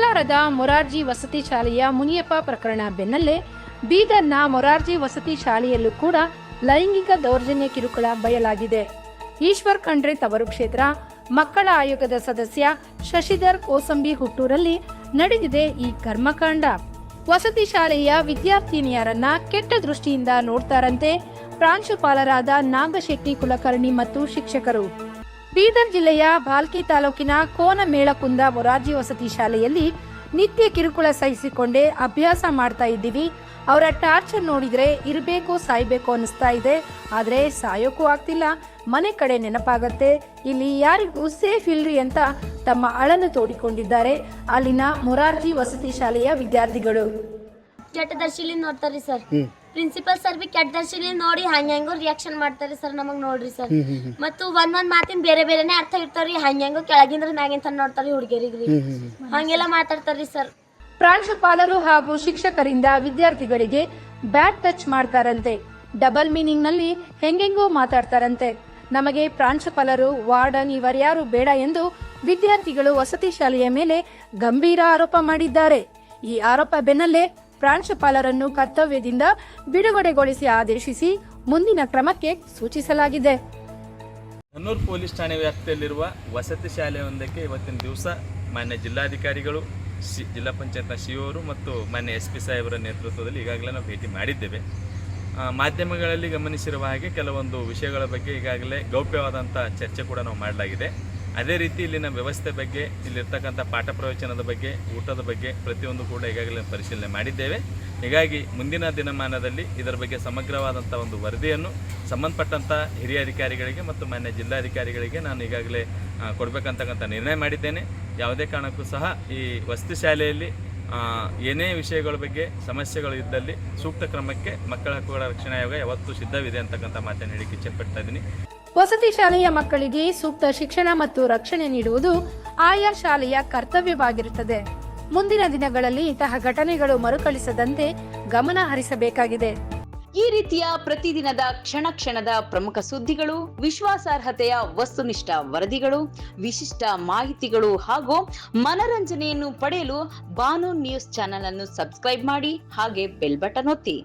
ಕೋಲಾರದ ಮೊರಾರ್ಜಿ ವಸತಿ ಶಾಲೆಯ ಮುನಿಯಪ್ಪ ಪ್ರಕರಣ ಬೆನ್ನಲ್ಲೇ ಬೀದರ್ನ ಮೊರಾರ್ಜಿ ವಸತಿ ಶಾಲೆಯಲ್ಲೂ ಕೂಡ ಲೈಂಗಿಕ ದೌರ್ಜನ್ಯ ಕಿರುಕುಳ ಬಯಲಾಗಿದೆ. ಈಶ್ವರ್ ಖಂಡ್ರೆ ತವರು ಕ್ಷೇತ್ರ, ಮಕ್ಕಳ ಆಯೋಗದ ಸದಸ್ಯ ಶಶಿಧರ್ ಕೋಸಂಬಿ ಹುಟ್ಟೂರಲ್ಲಿ ನಡೆದಿದೆ ಈ ಕರ್ಮಕಾಂಡ. ವಸತಿ ಶಾಲೆಯ ವಿದ್ಯಾರ್ಥಿನಿಯರನ್ನ ಕೆಟ್ಟ ದೃಷ್ಟಿಯಿಂದ ನೋಡ್ತಾರಂತೆ ಪ್ರಾಂಶುಪಾಲರಾದ ನಾಗಶೆಟ್ಟಿ ಕುಲಕರ್ಣಿ ಮತ್ತು ಶಿಕ್ಷಕರು. ಬೀದರ್ ಜಿಲ್ಲೆಯ ಬಾಲ್ಕಿ ತಾಲೂಕಿನ ಕೋನಮೇಳಕುಂದ ಮೊರಾರ್ಜಿ ವಸತಿ ಶಾಲೆಯಲ್ಲಿ ನಿತ್ಯ ಕಿರುಕುಳ ಸಹಿಸಿಕೊಂಡೇ ಅಭ್ಯಾಸ ಮಾಡ್ತಾ ಇದ್ದೀವಿ. ಅವರ ಟಾರ್ಚರ್ ನೋಡಿದ್ರೆ ಇರಬೇಕು ಸಾಯ್ಬೇಕು ಅನಿಸ್ತಾ ಇದೆ. ಆದರೆ ಸಾಯೋಕ್ಕೂ ಆಗ್ತಿಲ್ಲ. ಮನೆ ಕಡೆ ನೆನಪಾಗತ್ತೆ. ಇಲ್ಲಿ ಯಾರಿಗೂ ಸೇಫ್ ಇಲ್ರಿ ಅಂತ ತಮ್ಮ ಅಳನ್ನು ತೋಡಿಕೊಂಡಿದ್ದಾರೆ ಅಲ್ಲಿನ ಮೊರಾರ್ಜಿ ವಸತಿ ಶಾಲೆಯ ವಿದ್ಯಾರ್ಥಿಗಳು. ಕೆಟ್ಟದರ್ಶಿಲಿ ನೋಡ್ತಾರೆ ಸರ್. ಪ್ರಿನ್ಸಿಪಲ್ ಸರ್ ಬಿ ಕೆಟ್ಟ ದರ್ಶನ ನೋಡಿ ಹಂಗೆ ಹೆಂಗೋ ರಿಯಾಕ್ಷನ್ ಮಾಡ್ತಾರೆ ಸರ್ ನಮಗ್ ನೋಡ್ರಿ ಸರ್ ಮತ್ತು ಒಂದೊಂದ್ ಮಾತಿನ ಬೇರೆ ಬೇರೆನೆ ಅರ್ಥ ಇರ್ತಾವ್ರಿ ಹಂಗೆ ಹೆಂಗೋ ಕೆಳಗಿಂದ್ರ ಮ್ಯಾಗಿಂತ ನೋಡ್ತಾರಿ ಹುಡುಗಿಯರಿಗ್ರಿ ಹಂಗೆಲ್ಲ ಮಾತಾಡ್ತಾರ್ರಿ ಸರ್ ಪ್ರಾಂಶುಪಾಲರು ಹಾಗೂ ಶಿಕ್ಷಕರಿಂದ ವಿದ್ಯಾರ್ಥಿಗಳಿಗೆ ಬ್ಯಾಡ್ ಟಚ್ ಮಾಡ್ತಾರಂತೆ. ಡಬಲ್ ಮೀನಿಂಗ್ನಲ್ಲಿ ಹೆಂಗೆಂಗೋ ಮಾತಾಡ್ತಾರಂತೆ. ನಮಗೆ ಪ್ರಾಂಶುಪಾಲರು ವಾರ್ಡನ್ ಇವರ್ಯಾರು ಬೇಡ ಎಂದು ವಿದ್ಯಾರ್ಥಿಗಳು ವಸತಿ ಶಾಲೆಯ ಮೇಲೆ ಗಂಭೀರ ಆರೋಪ ಮಾಡಿದ್ದಾರೆ. ಈ ಆರೋಪ ಬೆನ್ನಲ್ಲೇ ಪ್ರಾಂಶುಪಾಲರನ್ನು ಕರ್ತವ್ಯದಿಂದ ಬಿಡುಗಡೆಗೊಳಿಸಿ ಆದೇಶಿಸಿ ಮುಂದಿನ ಕ್ರಮಕ್ಕೆ ಸೂಚಿಸಲಾಗಿದೆ. ಹನ್ನೂರು ಪೊಲೀಸ್ ಠಾಣೆ ವ್ಯಾಪ್ತಿಯಲ್ಲಿರುವ ವಸತಿ ಶಾಲೆಯೊಂದಕ್ಕೆ ಇವತ್ತಿನ ದಿವಸ ಮಾನ್ಯ ಜಿಲ್ಲಾಧಿಕಾರಿಗಳು, ಸಿ, ಜಿಲ್ಲಾ ಪಂಚಾಯತ್ನ ಸಿಒರು ಮತ್ತು ಮಾನ್ಯ ಎಸ್ ಪಿ ಸಾಹೇಬರ ನೇತೃತ್ವದಲ್ಲಿ ಈಗಾಗಲೇ ನಾವು ಭೇಟಿ ಮಾಡಿದ್ದೇವೆ. ಮಾಧ್ಯಮಗಳಲ್ಲಿ ಗಮನಿಸಿರುವ ಹಾಗೆ ಕೆಲವೊಂದು ವಿಷಯಗಳ ಬಗ್ಗೆ ಈಗಾಗಲೇ ಗೌಪ್ಯವಾದಂಥ ಚರ್ಚೆ ಕೂಡ ನಾವು ಮಾಡಲಾಗಿದೆ. ಅದೇ ರೀತಿ ಇಲ್ಲಿನ ವ್ಯವಸ್ಥೆ ಬಗ್ಗೆ, ಇಲ್ಲಿರ್ತಕ್ಕಂಥ ಪಾಠ ಪ್ರವಚನದ ಬಗ್ಗೆ, ಊಟದ ಬಗ್ಗೆ ಪ್ರತಿಯೊಂದು ಕೂಡ ಈಗಾಗಲೇ ಪರಿಶೀಲನೆ ಮಾಡಿದ್ದೇವೆ. ಹೀಗಾಗಿ ಮುಂದಿನ ದಿನಮಾನದಲ್ಲಿ ಇದರ ಬಗ್ಗೆ ಸಮಗ್ರವಾದಂಥ ಒಂದು ವರದಿಯನ್ನು ಸಂಬಂಧಪಟ್ಟಂಥ ಹಿರಿಯ ಅಧಿಕಾರಿಗಳಿಗೆ ಮತ್ತು ಮಾನ್ಯ ಜಿಲ್ಲಾಧಿಕಾರಿಗಳಿಗೆ ನಾನು ಈಗಾಗಲೇ ಕೊಡಬೇಕಂತಕ್ಕಂಥ ನಿರ್ಣಯ ಮಾಡಿದ್ದೇನೆ. ಯಾವುದೇ ಕಾರಣಕ್ಕೂ ಸಹ ಈ ವಸ್ತು ಶಾಲೆಯಲ್ಲಿ ಏನೇ ವಿಷಯಗಳ ಬಗ್ಗೆ ಸಮಸ್ಯೆಗಳು ಇದ್ದಲ್ಲಿ ಸೂಕ್ತ ಕ್ರಮಕ್ಕೆ ಮಕ್ಕಳ ಹಕ್ಕುಗಳ ರಕ್ಷಣಾ ಆಯೋಗ ಯಾವತ್ತೂ ಸಿದ್ಧವಿದೆ ಅಂತಕ್ಕಂಥ ಮಾತನ್ನು ಹೇಳಿಕ್ಕೆ ಇಚ್ಛೆಪಡ್ತಾ ಇದ್ದೀನಿ. ವಸತಿ ಶಾಲೆಯ ಮಕ್ಕಳಿಗೆ ಸೂಕ್ತ ಶಿಕ್ಷಣ ಮತ್ತು ರಕ್ಷಣೆ ನೀಡುವುದು ಆಯಾ ಶಾಲೆಯ ಕರ್ತವ್ಯವಾಗಿರುತ್ತದೆ. ಮುಂದಿನ ದಿನಗಳಲ್ಲಿ ಇಂತಹ ಘಟನೆಗಳು ಮರುಕಳಿಸದಂತೆ ಗಮನ ಹರಿಸಬೇಕಾಗಿದೆ. ಈ ರೀತಿಯ ಪ್ರತಿದಿನದ ಕ್ಷಣ ಕ್ಷಣದ ಪ್ರಮುಖ ಸುದ್ದಿಗಳು, ವಿಶ್ವಾಸಾರ್ಹತೆಯ ವಸ್ತುನಿಷ್ಠ ವರದಿಗಳು, ವಿಶಿಷ್ಟ ಮಾಹಿತಿಗಳು ಹಾಗೂ ಮನರಂಜನೆಯನ್ನು ಪಡೆಯಲು ಬಾನು ನ್ಯೂಸ್ ಚಾನೆಲ್ ಅನ್ನು ಸಬ್ಸ್ಕ್ರೈಬ್ ಮಾಡಿ, ಹಾಗೆ ಬೆಲ್ ಬಟನ್ ಒತ್ತಿ.